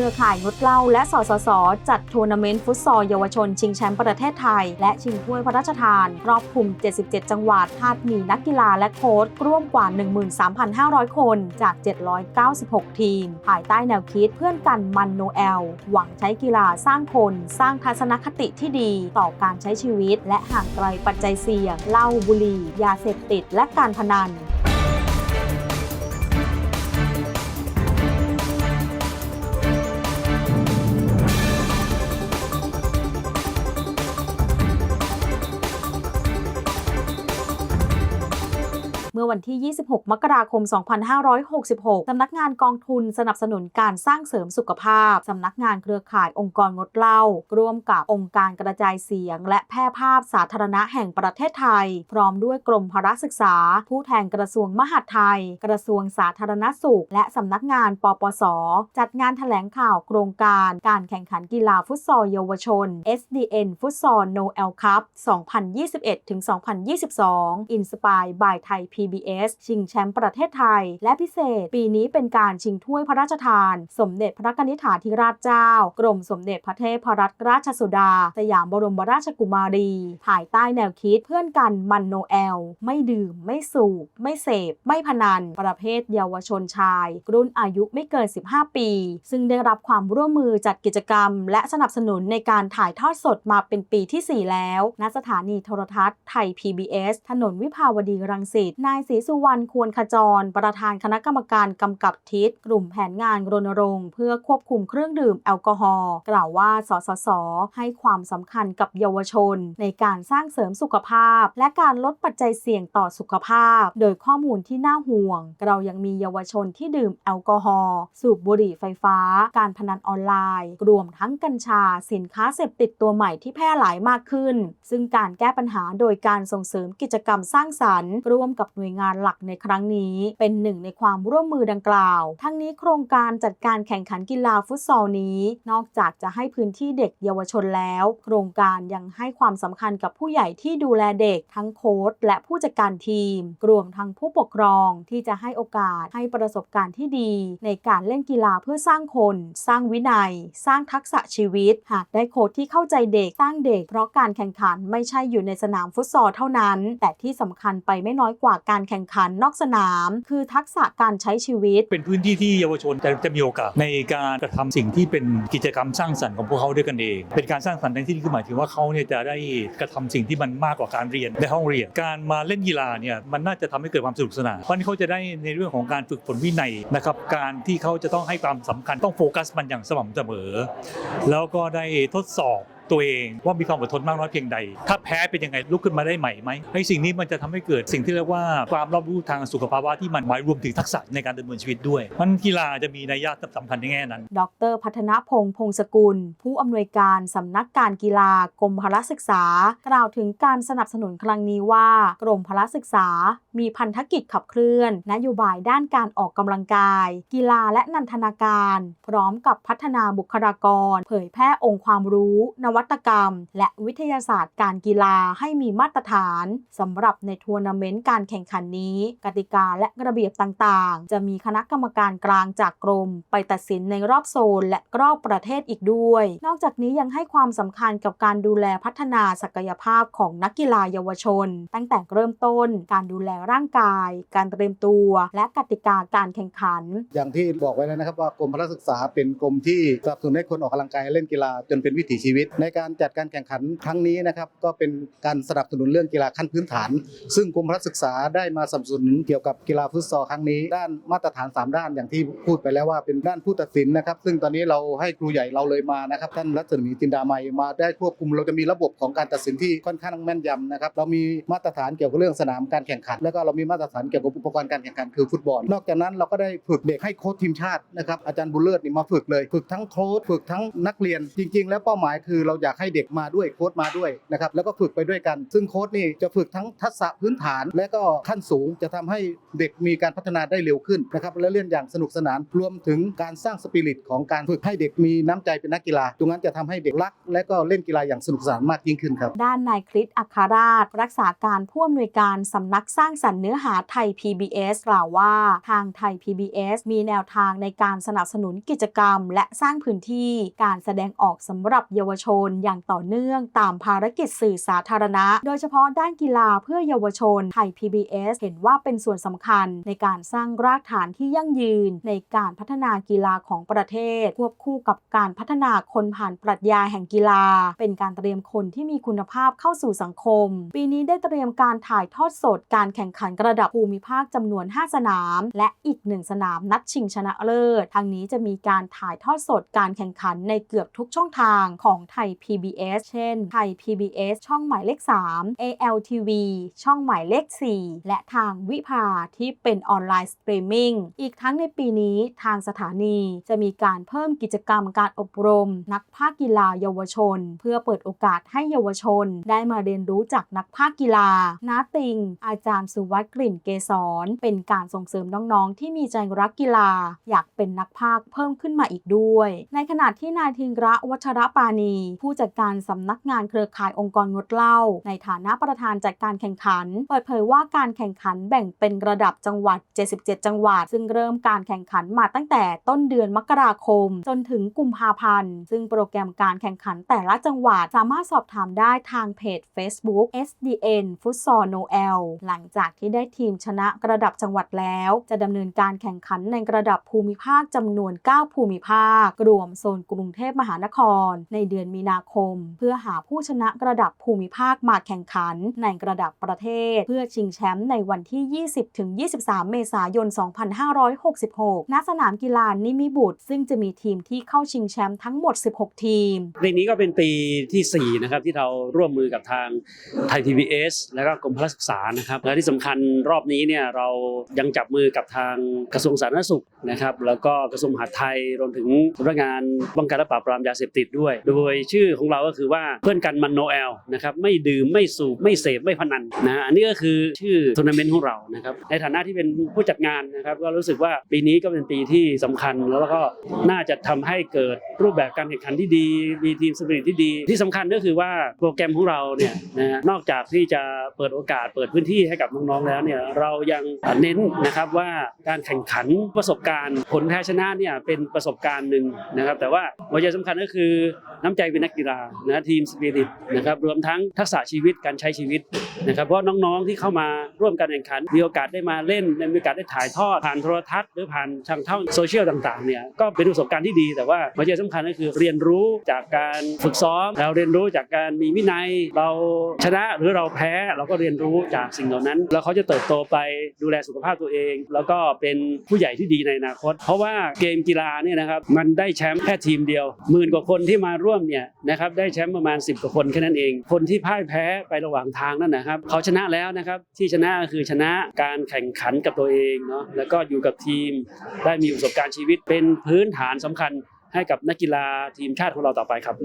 รือข่ายงดเหล้าและสสส จัดทัวร์นาเมนต์ฟุตซอลเยาวชน ชิงแชมป์ประเทศไทย และชิงถ้วยพระราชทาน รอบคุม 77 จังหวัดคาดมีนักกีฬาและโค้ชร่วมกว่า 13,500 คนจาก 796 ทีม ภายใต้แนวคิดเพื่อนกันมันโนแอล หวังใช้กีฬาสร้างคน สร้างทัศนคติที่ดีต่อการใช้ชีวิต และห่างไกลปัจจัยเสี่ยงเหล้าบุหรี่ ยาเสพติด และการพนัน มื่อวันที่ 26 มกราคม 2566 สำนักงานกองทุนสนับสนุนการสร้างเสริมสุขภาพ สำนักงานเครือข่ายองค์กรงดเหล้า ร่วมกับองค์การกระจายเสียง และแพร่ภาพสาธารณะแห่งประเทศไทย พร้อมด้วยกรมพละศึกษา ผู้แทนกระทรวงมหาดไทย กระทรวงสาธารณสุข และสำนักงานปปส จัดงานแถลงข่าวโครงการการแข่งขันกีฬาฟุตซอลเยาวชน SDN ฟุตซอล Noel Cup 2021-2022 Inspire by Thai PB PBS ชิงแชมป์ประเทศไทย และพิเศษ ปีนี้เป็นการชิงถ้วยพระราชทาน สมเด็จพระนิธิาธิราชเจ้า กรมสมเด็จพระเทพรัตนราชสุดา สยามบรมราชกุมารี ภายใต้แนวคิดเพื่อนกันมันโนแอล ไม่ดื่ม ไม่สูบ ไม่เสพ ไม่พนัน ประเภทเยาวชนชาย รุ่นอายุไม่เกิน 15 ปี ซึ่งได้รับความร่วมมือจัดกิจกรรม และสนับสนุนในการถ่ายทอดสดมาเป็นปีที่ 4 แล้ว ณ สถานีโทรทัศน์ไทย PBS ถนนวิภาวดีรังสิต นายศรีสุวรรณควรขจร ประธานคณะกรรมการกำกับทิศกลุ่มแผนงานรณรงค์เพื่อควบคุมเครื่องดื่มแอลกอฮอล์กล่าวว่าสสส ให้ความสำคัญกับเยาวชน ในการสร้างเสริมสุขภาพ และการลดปัจจัยเสี่ยงต่อสุขภาพ โดยข้อมูลที่น่าห่วง เรายังมีเยาวชนที่ดื่มแอลกอฮอล์สูบบุหรี่ไฟฟ้า การพนันออนไลน์ รวมทั้งกัญชา สินค้าเสพติดตัวใหม่ที่แพร่หลายมากขึ้น ซึ่งการแก้ปัญหาโดยการส่งเสริมกิจกรรมสร้างสรรค์ร่วมกับหน่วยงานหลักในครั้งนี้ เป็นหนึ่งในความร่วมมือดังกล่าว ทั้งนี้โครงการจัดการแข่งขันกีฬาฟุตซอลนี้ นอกจากจะให้พื้นที่เด็กเยาวชนแล้ว โครงการยังให้ความสำคัญกับผู้ใหญ่ที่ดูแลเด็ก ทั้งโค้ชและผู้จัดการทีม รวมทั้งผู้ปกครองที่จะให้โอกาสให้ประสบการณ์ที่ดี ในการเล่นกีฬาเพื่อสร้างคน สร้างวินัย สร้างทักษะชีวิต หากได้โค้ชที่เข้าใจเด็กสร้างเด็ก เพราะการแข่งขันไม่ใช่อยู่ในสนามฟุตซอลเท่านั้น แต่ที่สำคัญไปไม่น้อยกว่าการแข่งขันนอกสนาม คือทักษะการใช้ชีวิต เป็นพื้นที่ที่เยาวชนจะจะมีโอกาสในการกระทำสิ่งที่เป็นกิจกรรมสร้างสรรค์ของพวกเขาด้วยกันเอง เป็นการสร้างสรรค์ในที่นี้คือหมายถึงว่าเขาเนี่ยจะได้กระทำสิ่งที่มันมากกว่าการเรียนในห้องเรียน การมาเล่นกีฬาเนี่ยมันน่าจะทำให้เกิดความสนุกสนานเพราะนี่เขาจะได้ในเรื่องของการฝึกฝนวินัยนะครับการที่เขาจะต้องให้ความสำคัญต้องโฟกัสมันอย่างสม่ำเสมอ แล้วก็ได้ทดสอบ ตัวเองว่ามีความอดทนมากน้อยเพียงใด ถ้าแพ้เป็นยังไงลุกขึ้นมาได้ใหม่ไหมไอ้สิ่งนี้มันจะทำให้เกิดสิ่งที่เรียกว่าความรอบรู้ทางสุขภาวะที่มันหมายรวมถึงทักษะในการดำเนินชีวิตด้วยมันกีฬาจะมีนัยยะสำคัญในแง่นั้น ดร พัฒนพงษ์พงศกุล ผู้อำนวยการสำนักการกีฬากรมพละศึกษา กล่าวถึงการสนับสนุนครั้งนี้ว่ากรมพละศึกษา มีพันธกิจขับเคลื่อน นโยบายด้านการออกกำลังกาย กีฬาและนันทนาการ พร้อมกับพัฒนาบุคลากร เผยแพร่องค์ความรู้นวััตกรรม และวิทยาศาสตร์การกีฬาให้มีมาตรฐานสำหรับในทัวร์นาเมนต์การแข่งขันนี้ กติกาและระเบียบต่างๆ จะมีคณะกรรมการกลางจากกรม ไปตัดสินในรอบโซน และรอบประเทศอีกด้วย นอกจากนี้ยังให้ความสำคัญกับการดูแลพัฒนาศักยภาพของนักกีฬาเยาวชน ตั้งแต่เริ่มต้น การดูแลร่างกาย การเตรียมตัว และกติกาการแข่งขัน อย่างที่บอกไว้แล้วนะครับว่ากรมพละศึกษาเป็นกรมที่สนับสนุนให้คนออกกำลังกายเล่นกีฬาจนเป็นวิถีชีวิต ในการจัดการแข่งขันครั้งนี้นะครับก็เป็นการสนับสนุนเรื่องกีฬาขั้นพื้นฐาน ซึ่งกรมพละศึกษาได้มาสนับสนุนเกี่ยวกับกีฬาฟุตซอลครั้งนี้ ด้านมาตรฐาน 3 ด้านอย่างที่พูดไปแล้วว่าเป็นด้านผู้ตัดสินนะครับ ซึ่งตอนนี้เราให้ครูใหญ่เราเลยมานะครับท่านรัศมีจินดามัยมาได้ควบคุมเราจะมีระบบของการตัดสินที่ค่อนข้างแม่นยำนะครับเรามีมาตรฐานเกี่ยวกับเรื่องสนามการแข่งขัน แล้วก็เรามีมาตรฐานเกี่ยวกับอุปกรณ์การแข่งขันคือฟุตบอล นอกจากนั้นเราก็ได้ฝึกเด็กให้โค้ชทีมชาตินะครับอาจารย์บุญเลิศนี่มาฝึกเลย ฝึกทั้งโค้ชฝึกทั้งนักเรียนจริง ๆ แล้วเป้าหมายคือเราอยากให้เด็กมาด้วยโค้ชมาด้วยนะครับแล้วก็ฝึกไปด้วยกัน ซึ่งโค้ชนี่จะฝึกทั้งทักษะพื้นฐาน และก็ขั้นสูงจะทำให้เด็กมีการพัฒนาได้เร็วขึ้นนะครับและเล่นอย่างสนุกสนานรวมถึงการสร้างสปิริตของการฝึกให้เด็กมีน้ำใจเป็นนักกีฬาตรงนั้นจะทำให้เด็กรัก และก็เล่นกีฬาอย่างสนุกสนานมากยิ่งขึ้นครับด้านนายคริสอัครราช รักษาการผู้อำนวยการสำนักสร้างสรรค์เนื้อหาไทย PBS กล่าวว่าทางไทย PBS มีแนวทางในการสนับสนุนกิจกรรม และสร้างพื้นที่การแสดงออกสำหรับเยาวชนอย่างต่อเนื่องตามภารกิจสื่อสาธารณะ โดยเฉพาะด้านกีฬาเพื่อเยาวชนไทย PBS เห็นว่าเป็นส่วนสำคัญในการสร้างรากฐานที่ยั่งยืนในการพัฒนากีฬาของประเทศ ควบคู่กับการพัฒนาคนผ่านปรัชญาแห่งกีฬา เป็นการเตรียมคนที่มีคุณภาพเข้าสู่สังคม ปีนี้ได้เตรียมการถ่ายทอดสดการแข่งขันระดับภูมิภาคจำนวน 5 สนาม และอีกหนึ่งสนามนัดชิงชนะเลิศทั้งนี้จะมีการถ่ายทอดสดการแข่งขันในเกือบทุกช่องทางของไทย PBS เช่น ไทย PBS ช่องหมายเลข 3 ALTV ช่องหมายเลข 4 และทางวิภาที่เป็นออนไลน์สตรีมมิ่ง อีกทั้งในปีนี้ทางสถานีจะมีการเพิ่มกิจกรรมการอบรม นักภาคกีฬาเยาวชน เพื่อเปิดโอกาสให้เยาวชน ได้มาเรียนรู้จากนักภาคกีฬานาติง อาจารย์สุวัสด์กลิ่นเกษรเป็นการส่งเสริมน้องๆ ที่มีใจรักกีฬา อยากเป็นนักภาคเพิ่มขึ้นมาอีกด้วย ในขณะที่นายทิงระวัชรปานีผู้จัดการสำนักงานเครือข่ายองค์กรงดเหล้าในฐานะประธานจัดการแข่งขัน เปิดเผยว่าการแข่งขันแบ่งเป็นระดับจังหวัด 77 จังหวัด ซึ่งเริ่มการแข่งขันมาตั้งแต่ต้นเดือนมกราคม จนถึงกุมภาพันธ์ ซึ่งโปรแกรมการแข่งขันแต่ละจังหวัด สามารถสอบถามได้ทางเพจ Facebook SDN Futsal Noel หลังจากที่ได้ทีมชนะระดับจังหวัดแล้ว จะดำเนินการแข่งขันในระดับภูมิภาคจำนวน 9 ภูมิภาค รวมโซนกรุงเทพมหานคร ในเดือนมีนาคม เพื่อหาผู้ชนะระดับภูมิภาคมาแข่งขันในระดับประเทศ เพื่อชิงแชมป์ในวันที่ 20-23 เมษายน 2566 ณ สนามกีฬานิมิบุตร ซึ่งจะมีทีมที่เข้าชิงแชมป์ทั้งหมด 16 ทีม ปีนี้ก็เป็นปีที่ 4 นะครับ ที่เราร่วมมือกับทางไทย PBS แล้วก็กรมพละศึกษานะครับและที่สำคัญรอบนี้เนี่ยเรายังจับมือกับทางกระทรวงสาธารณสุขนะครับแล้วก็กระทรวงมหาดไทยรวมถึงสำนักงานป้องกันและปราบปรามยาเสพติดด้วย โดยชื่อื่อของเราก็คือว่าเพื่อนกันมันโนแอลนะครับไม่ดื่มไม่สูบไม่เสพไม่พนันนะฮะอันนี้ก็คือชื่อทัวร์นาเมนต์ของเรานะครับในฐานะที่เป็นผู้จัดงานนะครับก็รู้สึกว่าปีนี้ก็เป็นปีที่สำคัญแล้วก็น่าจะทำให้เกิดรูปแบบการแข่งขันที่ดี มีทีมสปิริตที่ดี ที่สำคัญก็คือว่าโปรแกรมของเราเนี่ยนะนอกจากที่จะเปิดโอกาสเปิดพื้นที่ให้กับน้องๆแล้วเนี่ยเรายังเน้นนะครับว่าการแข่งขันประสบการณ์ ผลแพ้ชนะเนี่ยเป็นประสบการณ์หนึ่งนะครับแต่ว่าหัวใจสำคัญก็คือ น้ำใจเป็นนักกีฬานะทีมสปิริตนะครับรวมทั้งทักษะชีวิตการใช้ชีวิตนะครับเพราะน้องๆที่เข้ามาร่วมการแข่งขัน มีโอกาสได้มาเล่นมีโอกาสได้ถ่ายทอดผ่านโทรทัศน์หรือผ่านทางช่องโซเชียลต่างๆเนี่ยก็เป็นประสบการณ์ที่ดี แต่ว่าหัวใจสำคัญก็คือเรียนรู้จากการฝึกซ้อม เราเรียนรู้จากการมีวินัย เราชนะหรือเราแพ้เราก็เรียนรู้จากสิ่งเหล่านั้น แล้วเขาจะเติบโตไปดูแลสุขภาพตัวเอง แล้วก็เป็นผู้ใหญ่ที่ดีในอนาคต เพราะว่าเกมกีฬาเนี่ยนะครับมันได้แชมป์แค่ทีมเดียวหมื่นกว่าคนที่มาร่วมเนี่ยนะครับได้แชมป์ประมาณ 10กว่าคนแค่นั้นเอง คนที่พ่ายแพ้ไประหว่างทางนั่นนะครับเขาชนะแล้วนะครับที่ชนะก็คือชนะการแข่งขันกับตัวเองเนาะแล้วก็อยู่กับทีม ได้มีประสบการณ์ชีวิตเป็นพื้นฐานสำคัญให้กับนักกีฬาทีมชาติของเราต่อไปครับ